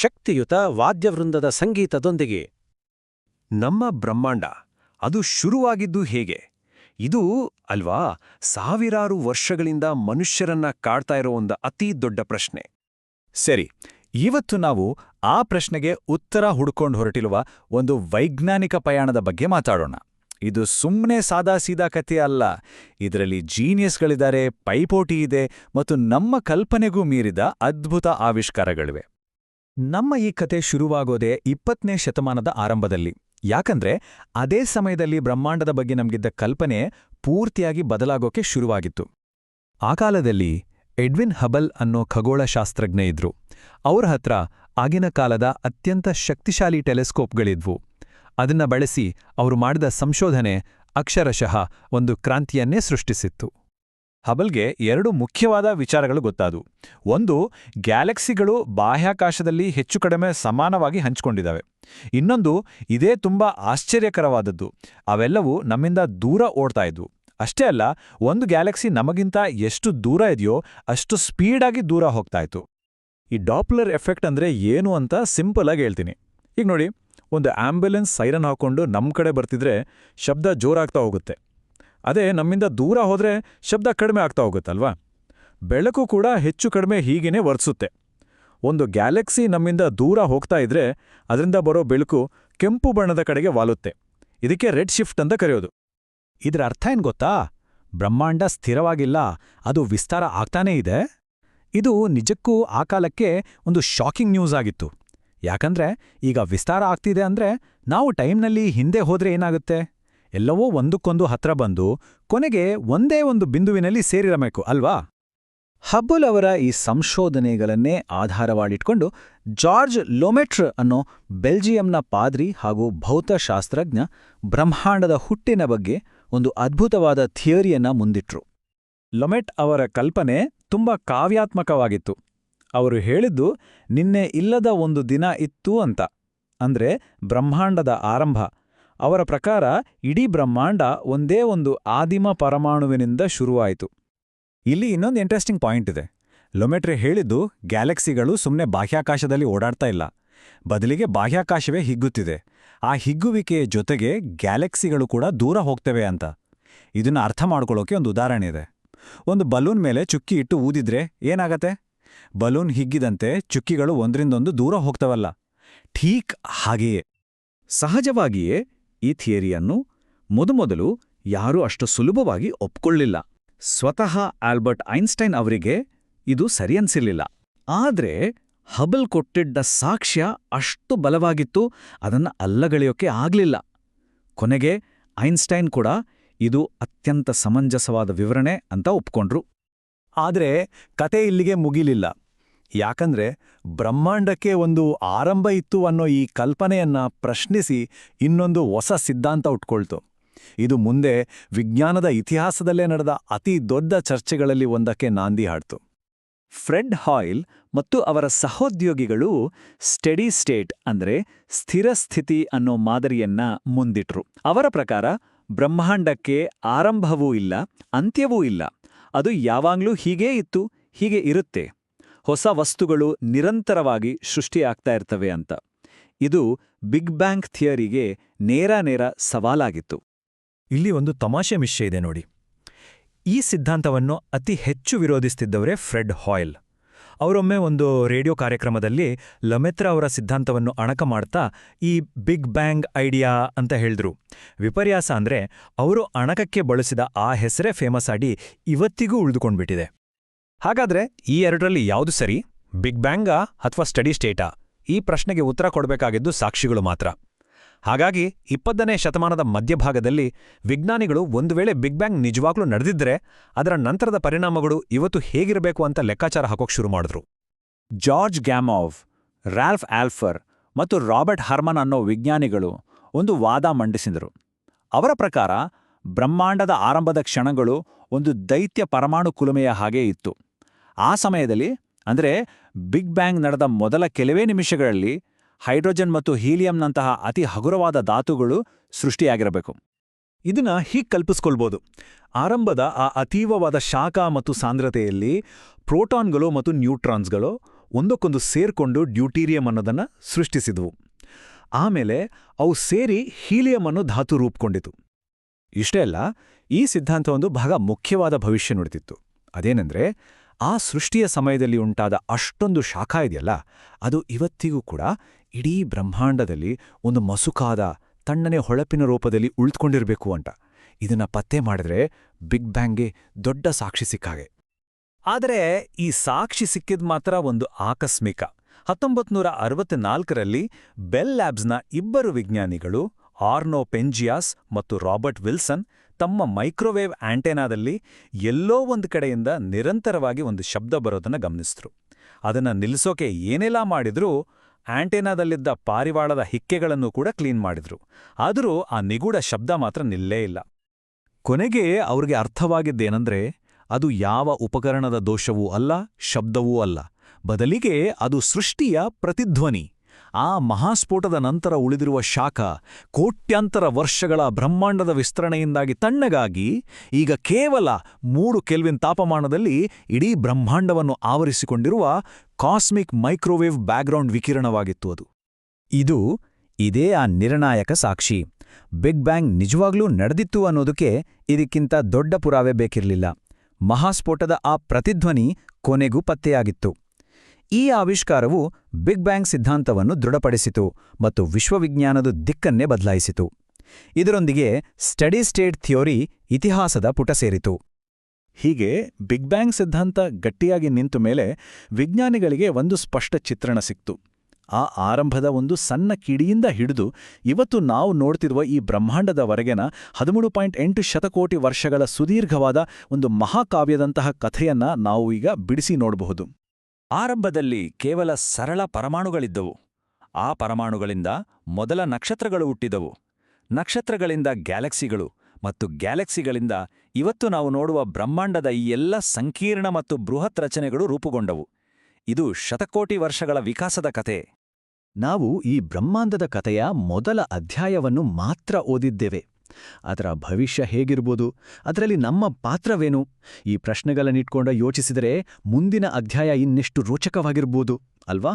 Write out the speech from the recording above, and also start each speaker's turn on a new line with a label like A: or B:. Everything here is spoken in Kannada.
A: ಶಕ್ತಿಯುತ ವಾದ್ಯವೃಂದದ ಸಂಗೀತದೊಂದಿಗೆ.
B: ನಮ್ಮ ಬ್ರಹ್ಮಾಂಡ ಅದು ಶುರುವಾಗಿದ್ದು ಹೇಗೆ? ಇದು ಅಲ್ವಾ ಸಾವಿರಾರು ವರ್ಷಗಳಿಂದ ಮನುಷ್ಯರನ್ನ ಕಾಡ್ತಾ ಇರೋ ಒಂದು ಅತೀ ದೊಡ್ಡ ಪ್ರಶ್ನೆ.
C: ಸರಿ ಇವತ್ತು ನಾವು ಆ ಪ್ರಶ್ನೆಗೆ ಉತ್ತರ ಹುಡ್ಕೊಂಡು ಹೊರಟಿರುವ ಒಂದು ವೈಜ್ಞಾನಿಕ ಪಯಾಣದ ಬಗ್ಗೆ ಮಾತಾಡೋಣ. ಇದು ಸುಮ್ಮನೆ ಸಾದಾಸೀದಾ ಕಥೆ ಅಲ್ಲ ಇದರಲ್ಲಿ ಜೀನಿಯಸ್ಗಳಿದ್ದಾರೆ ಪೈಪೋಟಿ ಇದೆ ಮತ್ತು ನಮ್ಮ ಕಲ್ಪನೆಗೂ ಮೀರಿದ ಅದ್ಭುತ ಆವಿಷ್ಕಾರಗಳಿವೆ. ನಮ್ಮ ಈ ಕತೆ ಶುರುವಾಗೋದೇ ಇಪ್ಪತ್ತನೇ ಶತಮಾನದ ಆರಂಭದಲ್ಲಿ. ಯಾಕಂದ್ರೆ, ಅದೇ ಸಮಯದಲ್ಲಿ ಬ್ರಹ್ಮಾಂಡದ ಬಗ್ಗೆ ನಮಗಿದ್ದ ಕಲ್ಪನೆ ಪೂರ್ತಿಯಾಗಿ ಬದಲಾಗೋಕೆ ಶುರುವಾಗಿತ್ತು. ಆ ಕಾಲದಲ್ಲಿ ಎಡ್ವಿನ್ ಹಬಲ್ ಅನ್ನೋ ಖಗೋಳಶಾಸ್ತ್ರಜ್ಞ ಇದ್ರು. ಅವ್ರ ಹತ್ರ ಆಗಿನ ಕಾಲದ ಅತ್ಯಂತ ಶಕ್ತಿಶಾಲಿ ಟೆಲಿಸ್ಕೋಪ್ಗಳಿದ್ವು. ಅದನ್ನ ಬಳಸಿ ಅವರು ಮಾಡಿದ ಸಂಶೋಧನೆ ಅಕ್ಷರಶಃ ಒಂದು ಕ್ರಾಂತಿಯನ್ನೇ ಸೃಷ್ಟಿಸಿತ್ತು. ಹಬಲ್ಗೆ ಎರಡು ಮುಖ್ಯವಾದ ವಿಚಾರಗಳು ಗೊತ್ತಾದವು. ಒಂದು, ಗ್ಯಾಲಕ್ಸಿಗಳು ಬಾಹ್ಯಾಕಾಶದಲ್ಲಿ ಹೆಚ್ಚು ಕಡಿಮೆ ಸಮಾನವಾಗಿ ಹಂಚಿಕೊಂಡಿದ್ದಾವೆ. ಇನ್ನೊಂದು, ಇದೇ ತುಂಬಾ ಆಶ್ಚರ್ಯಕರವಾದದ್ದು. ಅವೆಲ್ಲವೂ ನಮ್ಮಿಂದ ದೂರ ಓಡ್ತಾ ಇದ್ವು. ಅಷ್ಟೇ ಅಲ್ಲ, ಒಂದು ಗ್ಯಾಲಕ್ಸಿ ನಮಗಿಂತ ಎಷ್ಟು ದೂರ ಇದೆಯೋ ಅಷ್ಟು ಸ್ಪೀಡಾಗಿ ದೂರ ಹೋಗ್ತಾ ಇತ್ತು. ಈ ಡಾಪ್ಲರ್ ಎಫೆಕ್ಟ್ ಅಂದ್ರೆ ಏನು ಅಂತ ಸಿಂಪಲ್ ಆಗಿ ಹೇಳ್ತೀನಿ. ಈಗ ನೋಡಿ, ಒಂದು ಆಂಬ್ಯುಲೆನ್ಸ್ ಸೈರನ್ ಹಾಕೊಂಡು ನಮ್ಮ ಕಡೆ ಬರ್ತಿದ್ರೆ ಶಬ್ದ ಜೋರಾಗ್ತಾ ಹೋಗುತ್ತೆ. ಅದೇ ನಮ್ಮಿಂದ ದೂರ ಹೋದರೆ ಶಬ್ದ ಕಡಿಮೆ ಆಗ್ತಾ ಹೋಗುತ್ತಲ್ವಾ? ಬೆಳಕು ಕೂಡ ಹೆಚ್ಚು ಕಡಿಮೆ ಹೀಗೇನೆ ವರ್ತಿಸುತ್ತೆ ಒಂದು ಗ್ಯಾಲಕ್ಸಿ ನಮ್ಮಿಂದ ದೂರ ಹೋಗ್ತಾ ಇದ್ರೆ ಅದರಿಂದ ಬರೋ ಬೆಳಕು ಕೆಂಪು ಬಣ್ಣದ ಕಡೆಗೆ ವಾಲುತ್ತೆ. ಇದಕ್ಕೆ ರೆಡ್ ಶಿಫ್ಟ್ ಅಂತ ಕರೆಯೋದು. ಇದರ ಅರ್ಥ ಏನು ಗೊತ್ತಾ? ಬ್ರಹ್ಮಾಂಡ ಸ್ಥಿರವಾಗಿಲ್ಲ, ಅದು ವಿಸ್ತಾರ ಆಗ್ತಾನೇ ಇದೆ. ಇದು ನಿಜಕ್ಕೂ ಆ ಕಾಲಕ್ಕೆ ಒಂದು ಶಾಕಿಂಗ್ ನ್ಯೂಸ್ ಆಗಿತ್ತು. ಯಾಕಂದ್ರೆ ಈಗ ವಿಸ್ತಾರ ಆಗ್ತಿದೆ ಅಂದ್ರೆ ನಾವು ಟೈಮ್ನಲ್ಲಿ ಹಿಂದೆ ಹೋದ್ರೆ ಏನಾಗುತ್ತೆ? ಎಲ್ಲವೋ ಒಂದಕ್ಕೊಂದು ಹತ್ರ ಬಂದು ಕೊನೆಗೆ ಒಂದೇ ಒಂದು ಬಿಂದುವಿನಲ್ಲಿ ಸೇರಿರಬೇಕು, ಅಲ್ವಾ? ಹಬ್ಬಲ್ ಅವರ ಈ ಸಂಶೋಧನೆಗಳನ್ನೇ ಆಧಾರವಾಡಿಟ್ಕೊಂಡು ಜಾರ್ಜ್ ಲೊಮೆಟ್ರ್ ಅನ್ನೋ ಬೆಲ್ಜಿಯಂನ ಪಾದ್ರಿ ಹಾಗೂ ಭೌತಶಾಸ್ತ್ರಜ್ಞ ಬ್ರಹ್ಮಾಂಡದ ಹುಟ್ಟಿನ ಬಗ್ಗೆ ಒಂದು ಅದ್ಭುತವಾದ ಥಿಯರಿಯನ್ನ ಮುಂದಿಟ್ರು. ಲೊಮೆಟ್ ಅವರ ಕಲ್ಪನೆ ತುಂಬಾ ಕಾವ್ಯಾತ್ಮಕವಾಗಿತ್ತು. ಅವರು ಹೇಳಿದ್ದು, ನಿನ್ನೆ ಇಲ್ಲದ ಒಂದು ದಿನ ಇತ್ತು ಅಂತ. ಅಂದ್ರೆ ಬ್ರಹ್ಮಾಂಡದ ಆರಂಭ. ಅವರ ಪ್ರಕಾರ ಇಡೀ ಬ್ರಹ್ಮಾಂಡ ಒಂದೇ ಒಂದು ಆದಿಮ ಪರಮಾಣುವಿನಿಂದ ಶುರುವಾಯಿತು. ಇಲ್ಲಿ ಇನ್ನೊಂದು ಇಂಟ್ರೆಸ್ಟಿಂಗ್ ಪಾಯಿಂಟ್ ಇದೆ. ಲೊಮೆಟ್ರಿ ಹೇಳಿದ್ದು ಗ್ಯಾಲಕ್ಸಿಗಳು ಸುಮ್ಮನೆ ಬಾಹ್ಯಾಕಾಶದಲ್ಲಿ ಓಡಾಡ್ತಾ ಇಲ್ಲ. ಬದಲಿಗೆ ಬಾಹ್ಯಾಕಾಶವೇ ಹಿಗ್ಗುತ್ತಿದೆ. ಆ ಹಿಗ್ಗುವಿಕೆಯ ಜೊತೆಗೆ ಗ್ಯಾಲಕ್ಸಿಗಳು ಕೂಡ ದೂರ ಹೋಗ್ತವೆ ಅಂತ. ಇದನ್ನ ಅರ್ಥ ಮಾಡ್ಕೊಳ್ಳೋಕೆ ಒಂದು ಉದಾಹರಣೆ ಇದೆ. ಒಂದು ಬಲೂನ್ ಮೇಲೆ ಚುಕ್ಕಿ ಇಟ್ಟು ಊದಿದ್ರೆ ಏನಾಗತ್ತೆ? ಬಲೂನ್ ಹಿಗ್ಗಿದಂತೆ ಚುಕ್ಕಿಗಳು ಒಂದರಿಂದೊಂದು ದೂರ ಹೋಗ್ತವಲ್ಲ. ಠೀಕ್ ಹಾಗೆಯೇ. ಸಹಜವಾಗಿಯೇ ಈ ಥಿಯರಿಯನ್ನು ಮೊದಮೊದಲು ಯಾರೂ ಅಷ್ಟು ಸುಲಭವಾಗಿ ಒಪ್ಕೊಳ್ಳಿಲ್ಲ. ಸ್ವತಃ ಆಲ್ಬರ್ಟ್ ಐನ್ಸ್ಟೈನ್ ಅವರಿಗೆ ಇದು ಸರಿಯನ್ಸಿರಲಿಲ್ಲ ಆದ್ರೆ ಹಬಲ್ ಕೊಟ್ಟಿದ್ದ ಸಾಕ್ಷ್ಯ ಅಷ್ಟು ಬಲವಾಗಿತ್ತು, ಅದನ್ನ ಅಲ್ಲಗಳೆಯೋಕೆ ಆಗ್ಲಿಲ್ಲ. ಕೊನೆಗೆ ಐನ್ಸ್ಟೈನ್ ಕೂಡ ಇದು ಅತ್ಯಂತ ಸಮಂಜಸವಾದ ವಿವರಣೆ ಅಂತ ಒಪ್ಕೊಂಡ್ರು. ಆದ್ರೆ ಕತೆ ಇಲ್ಲಿಗೆ ಮುಗಿಲಿಲ್ಲ. ಯಾಕಂದ್ರೆ ಬ್ರಹ್ಮಾಂಡಕ್ಕೆ ಒಂದು ಆರಂಭ ಇತ್ತು ಅನ್ನೋ ಈ ಕಲ್ಪನೆಯನ್ನ ಪ್ರಶ್ನಿಸಿ ಇನ್ನೊಂದು ಹೊಸ ಸಿದ್ಧಾಂತ ಉಟ್ಕೊಳ್ತು. ಇದು ಮುಂದೆ ವಿಜ್ಞಾನದ ಇತಿಹಾಸದಲ್ಲೇ ನಡೆದ ಅತಿ ದೊಡ್ಡ ಚರ್ಚೆಗಳಲ್ಲಿ ಒಂದಕ್ಕೆ ನಾಂದಿ ಹಾಡ್ತು. ಫ್ರೆಡ್ ಹಾಯ್ಲ್ ಮತ್ತು ಅವರ ಸಹೋದ್ಯೋಗಿಗಳು ಸ್ಟಡಿ ಸ್ಟೇಟ್ ಅಂದ್ರೆ ಸ್ಥಿರ ಸ್ಥಿತಿ ಅನ್ನೋ ಮಾದರಿಯನ್ನ ಮುಂದಿಟ್ರು. ಅವರ ಪ್ರಕಾರ ಬ್ರಹ್ಮಾಂಡಕ್ಕೆ ಆರಂಭವೂ ಇಲ್ಲ, ಅಂತ್ಯವೂ ಇಲ್ಲ. ಅದು ಯಾವಾಗ್ಲೂ ಹೀಗೇ ಇತ್ತು, ಹೀಗೆ ಇರುತ್ತೆ. ಹೊಸ ವಸ್ತುಗಳು ನಿರಂತರವಾಗಿ ಸೃಷ್ಟಿಯಾಗ್ತಾ ಇರ್ತವೆ ಅಂತ. ಇದು ಬಿಗ್ ಬ್ಯಾಂಗ್ ಥಿಯರಿಗೆ ನೇರ ನೇರ ಸವಾಲಾಗಿತ್ತು. ಇಲ್ಲಿ ಒಂದು ತಮಾಷೆ ಮಿಶ್ಯ ಇದೆ ನೋಡಿ. ಈ ಸಿದ್ಧಾಂತವನ್ನು ಅತಿ ಹೆಚ್ಚು ವಿರೋಧಿಸುತ್ತಿದ್ದವರೇ ಫ್ರೆಡ್ ಹಾಯ್ಲ್. ಅವರೊಮ್ಮೆ ಒಂದು ರೇಡಿಯೋ ಕಾರ್ಯಕ್ರಮದಲ್ಲಿ ಲಮೆತ್ರ ಅವರ ಸಿದ್ಧಾಂತವನ್ನು ಅಣಕ ಮಾಡ್ತಾ ಈ ಬಿಗ್ ಬ್ಯಾಂಗ್ ಐಡಿಯಾ ಅಂತ ಹೇಳಿದ್ರು. ವಿಪರ್ಯಾಸ ಅಂದ್ರೆ ಅವರು ಅಣಕಕ್ಕೆ ಬಳಸಿದ ಆ ಹೆಸರೇ ಫೇಮಸ್ ಆಗಿ ಇವತ್ತಿಗೂ ಉಳಿದುಕೊಂಡ್ಬಿಟ್ಟಿದೆ. ಹಾಗಾದ್ರೆ ಈ ಎರಡರಲ್ಲಿ ಯಾವುದು ಸರಿ? ಬಿಗ್ ಬ್ಯಾಂಗಾ ಅಥವಾ ಸ್ಟಡಿ ಸ್ಟೇಟಾ? ಈ ಪ್ರಶ್ನೆಗೆ ಉತ್ತರ ಕೊಡಬೇಕಾಗಿದ್ದು ಸಾಕ್ಷಿಗಳು ಮಾತ್ರ. ಹಾಗಾಗಿ ಇಪ್ಪತ್ತನೇ ಶತಮಾನದ ಮಧ್ಯಭಾಗದಲ್ಲಿ ವಿಜ್ಞಾನಿಗಳು ಒಂದು ವೇಳೆ ಬಿಗ್ ಬ್ಯಾಂಗ್ ನಿಜವಾಗ್ಲೂ ನಡೆದಿದ್ರೆ, ಅದರ ನಂತರದ ಪರಿಣಾಮಗಳು ಇವತ್ತು ಹೇಗಿರಬೇಕು ಅಂತ ಲೆಕ್ಕಾಚಾರ ಹಾಕೋಕ್ ಶುರು ಮಾಡಿದ್ರು. ಜಾರ್ಜ್ ಗ್ಯಾಮೋವ್, ರಾಲ್ಫ್ ಆಲ್ಫರ್ ಮತ್ತು ರಾಬರ್ಟ್ ಹರ್ಮನ್ ಅನ್ನೋ ವಿಜ್ಞಾನಿಗಳು ಒಂದು ವಾದ ಮಂಡಿಸಿದರು. ಅವರ ಪ್ರಕಾರ ಬ್ರಹ್ಮಾಂಡದ ಆರಂಭದ ಕ್ಷಣಗಳು ಒಂದು ದೈತ್ಯ ಪರಮಾಣು ಕುಲುಮೆಯ ಹಾಗೆ ಇತ್ತು. ಆ ಸಮಯದಲ್ಲಿ ಅಂದರೆ ಬಿಗ್ ಬ್ಯಾಂಗ್ ನಡೆದ ಮೊದಲ ಕೆಲವೇ ನಿಮಿಷಗಳಲ್ಲಿ ಹೈಡ್ರೋಜನ್ ಮತ್ತು ಹೀಲಿಯಂನಂತಹ ಅತಿ ಹಗುರವಾದ ಧಾತುಗಳು ಸೃಷ್ಟಿಯಾಗಿರಬೇಕು. ಇದನ್ನ ಹೀಗೆ ಕಲ್ಪಿಸ್ಕೊಳ್ಬೋದು. ಆರಂಭದ ಆ ಅತೀವವಾದ ಶಾಖ ಮತ್ತು ಸಾಂದ್ರತೆಯಲ್ಲಿ ಪ್ರೋಟಾನ್ಗಳು ಮತ್ತು ನ್ಯೂಟ್ರಾನ್ಸ್ಗಳು ಒಂದಕ್ಕೊಂದು ಸೇರ್ಕೊಂಡು ಡ್ಯೂಟೀರಿಯಂ ಅನ್ನೋದನ್ನ ಸೃಷ್ಟಿಸಿದವು. ಆಮೇಲೆ ಅವು ಸೇರಿ ಹೀಲಿಯಂ ಅನ್ನೋ ಧಾತು ರೂಪುಕೊಂಡಿತು ಇಷ್ಟೇ ಅಲ್ಲ, ಈ ಸಿದ್ಧಾಂತ ಒಂದು ಬಹಳ ಮುಖ್ಯವಾದ ಭವಿಷ್ಯ ನುಡಿತಿತ್ತು ಅದೇನೆಂದ್ರೆ ಆ ಸೃಷ್ಟಿಯ ಸಮಯದಲ್ಲಿ ಉಂಟಾದ ಅಷ್ಟೊಂದು ಶಾಖ ಇದೆಯಲ್ಲ, ಅದು ಇವತ್ತಿಗೂ ಕೂಡ ಇಡೀ ಬ್ರಹ್ಮಾಂಡದಲ್ಲಿ ಒಂದು ಮಸುಕಾದ ತಣ್ಣನೆ ಹೊಳಪಿನ ರೂಪದಲ್ಲಿ ಉಳಿದುಕೊಂಡಿರಬೇಕು ಅಂತ. ಇದನ್ನ ಪತ್ತೆ ಮಾಡಿದ್ರೆ ಬಿಗ್ ಬ್ಯಾಂಗ್ಗೆ ದೊಡ್ಡ ಸಾಕ್ಷಿ ಸಿಕ್ಕಾಗೆ. ಆದರೆ ಈ ಸಾಕ್ಷಿ ಸಿಕ್ಕಿದ್ ಮಾತ್ರ ಒಂದು ಆಕಸ್ಮಿಕ. ಹತ್ತೊಂಬತ್ತು ನೂರ ಬೆಲ್ ಲ್ಯಾಬ್ಸ್ನ ಇಬ್ಬರು ವಿಜ್ಞಾನಿಗಳು ಆರ್ನೋ ಪೆಂಜಿಯಾಸ್ ಮತ್ತು ರಾಬರ್ಟ್ ವಿಲ್ಸನ್ ತಮ್ಮ ಮೈಕ್ರೋವೇವ್ ಆಂಟೆನಾದಲ್ಲಿ ಎಲ್ಲೋ ಒಂದು ಕಡೆಯಿಂದ ನಿರಂತರವಾಗಿ ಒಂದು ಶಬ್ದ ಬರೋದನ್ನು ಗಮನಿಸಿದ್ರು ಅದನ್ನ ನಿಲ್ಲಿಸೋಕೆ ಏನೆಲ್ಲ ಮಾಡಿದ್ರೂ ಆಂಟೆನಾದಲ್ಲಿದ್ದ ಪಾರಿವಾಳದ ಹಿಕ್ಕೆಗಳನ್ನು ಕೂಡ ಕ್ಲೀನ್ ಮಾಡಿದ್ರು. ಆದರೂ ಆ ನಿಗೂಢ ಶಬ್ದ ಮಾತ್ರ ನಿಲ್ಲೇ ಇಲ್ಲ. ಕೊನೆಗೆ ಅವ್ರಿಗೆ ಅರ್ಥವಾಗಿದ್ದೇನೆಂದ್ರೆ, ಅದು ಯಾವ ಉಪಕರಣದ ದೋಷವೂ ಅಲ್ಲ, ಶಬ್ದವೂ ಅಲ್ಲ. ಬದಲಿಗೆ ಅದು ಸೃಷ್ಟಿಯ ಪ್ರತಿಧ್ವನಿ. ಆ ಮಹಾಸ್ಫೋಟದ ನಂತರ ಉಳಿದಿರುವ ಶಾಖ ಕೋಟ್ಯಾಂತರ ವರ್ಷಗಳ ಬ್ರಹ್ಮಾಂಡದ ವಿಸ್ತರಣೆಯಿಂದಾಗಿ ತಣ್ಣಗಾಗಿ ಈಗ ಕೇವಲ ಮೂರು ಕೆಲ್ವಿನ್ ತಾಪಮಾನದಲ್ಲಿ ಇಡೀ ಬ್ರಹ್ಮಾಂಡವನ್ನು ಆವರಿಸಿಕೊಂಡಿರುವ ಕಾಸ್ಮಿಕ್ ಮೈಕ್ರೋವೇವ್ ಬ್ಯಾಕ್ಗ್ರೌಂಡ್ ವಿಕಿರಣವಾಗಿತ್ತು ಅದು. ಇದು ಇದೇ ಆ ನಿರ್ಣಾಯಕ ಸಾಕ್ಷಿ. ಬಿಗ್ ಬ್ಯಾಂಗ್ ನಿಜವಾಗ್ಲೂ ನಡೆದಿತ್ತು ಅನ್ನೋದಕ್ಕೆ ಇದಕ್ಕಿಂತ ದೊಡ್ಡ ಪುರಾವೆ ಬೇಕಿರಲಿಲ್ಲ. ಮಹಾಸ್ಫೋಟದ ಆ ಪ್ರತಿಧ್ವನಿ ಕೊನೆಗೂ ಪತ್ತೆಯಾಗಿತ್ತು. ಈ ಆವಿಷ್ಕಾರವು ಬಿಗ್ ಬ್ಯಾಂಗ್ ಸಿದ್ಧಾಂತವನ್ನು ದೃಢಪಡಿಸಿತು ಮತ್ತು ವಿಶ್ವವಿಜ್ಞಾನದ ದಿಕ್ಕನ್ನೇ ಬದಲಾಯಿಸಿತು. ಇದರೊಂದಿಗೆ ಸ್ಟಡಿ ಸ್ಟೇಟ್ ಥಿಯೋರಿ ಇತಿಹಾಸದ ಪುಟ ಸೇರಿತು. ಹೀಗೆ ಬಿಗ್ ಬ್ಯಾಂಗ್ ಸಿದ್ಧಾಂತ ಗಟ್ಟಿಯಾಗಿ ನಿಂತು ಮೇಲೆ ವಿಜ್ಞಾನಿಗಳಿಗೆ ಒಂದು ಸ್ಪಷ್ಟ ಚಿತ್ರಣ ಸಿಕ್ತು. ಆ ಆರಂಭದ ಒಂದು ಸಣ್ಣ ಕಿಡಿಯಿಂದ ಹಿಡಿದು ಇವತ್ತು ನಾವು ನೋಡ್ತಿರುವ ಈ ಬ್ರಹ್ಮಾಂಡದವರೆಗಿನ ಹದಿಮೂರು ಪಾಯಿಂಟ್ ಎಂಟು ಶತಕೋಟಿ ವರ್ಷಗಳ ಸುದೀರ್ಘವಾದ ಒಂದು ಮಹಾಕಾವ್ಯದಂತಹ ಕಥೆಯನ್ನ ನಾವು ಈಗ ಬಿಡಿಸಿ ನೋಡಬಹುದು. ಆರಂಭದಲ್ಲಿ ಕೇವಲ ಸರಳ ಪರಮಾಣುಗಳಿದ್ದವು. ಆ ಪರಮಾಣುಗಳಿಂದ ಮೊದಲ ನಕ್ಷತ್ರಗಳು ಹುಟ್ಟಿದವು. ನಕ್ಷತ್ರಗಳಿಂದ ಗ್ಯಾಲಕ್ಸಿಗಳು ಮತ್ತು ಗ್ಯಾಲಕ್ಸಿಗಳಿಂದ ಇವತ್ತು ನಾವು ನೋಡುವ ಬ್ರಹ್ಮಾಂಡದ ಈ ಎಲ್ಲ ಸಂಕೀರ್ಣ ಮತ್ತು ಬೃಹತ್ ರಚನೆಗಳು ರೂಪುಗೊಂಡವು. ಇದು ಶತಕೋಟಿ ವರ್ಷಗಳ ವಿಕಾಸದ ಕತೆ ನಾವು ಈ ಬ್ರಹ್ಮಾಂಡದ ಕಥೆಯ ಮೊದಲ ಅಧ್ಯಾಯವನ್ನು ಮಾತ್ರ ಓದಿದ್ದೇವೆ. ಅದರ ಭವಿಷ್ಯ ಹೇಗಿರ್ಬೋದು? ಅದರಲ್ಲಿ ನಮ್ಮ ಪಾತ್ರವೇನು? ಈ ಪ್ರಶ್ನೆಗಳನ್ನಿಟ್ಕೊಂಡ ಯೋಚಿಸಿದರೆ ಮುಂದಿನ ಅಧ್ಯಾಯ ಇನ್ನೆಷ್ಟು ರೋಚಕವಾಗಿರ್ಬೋದು ಅಲ್ವಾ?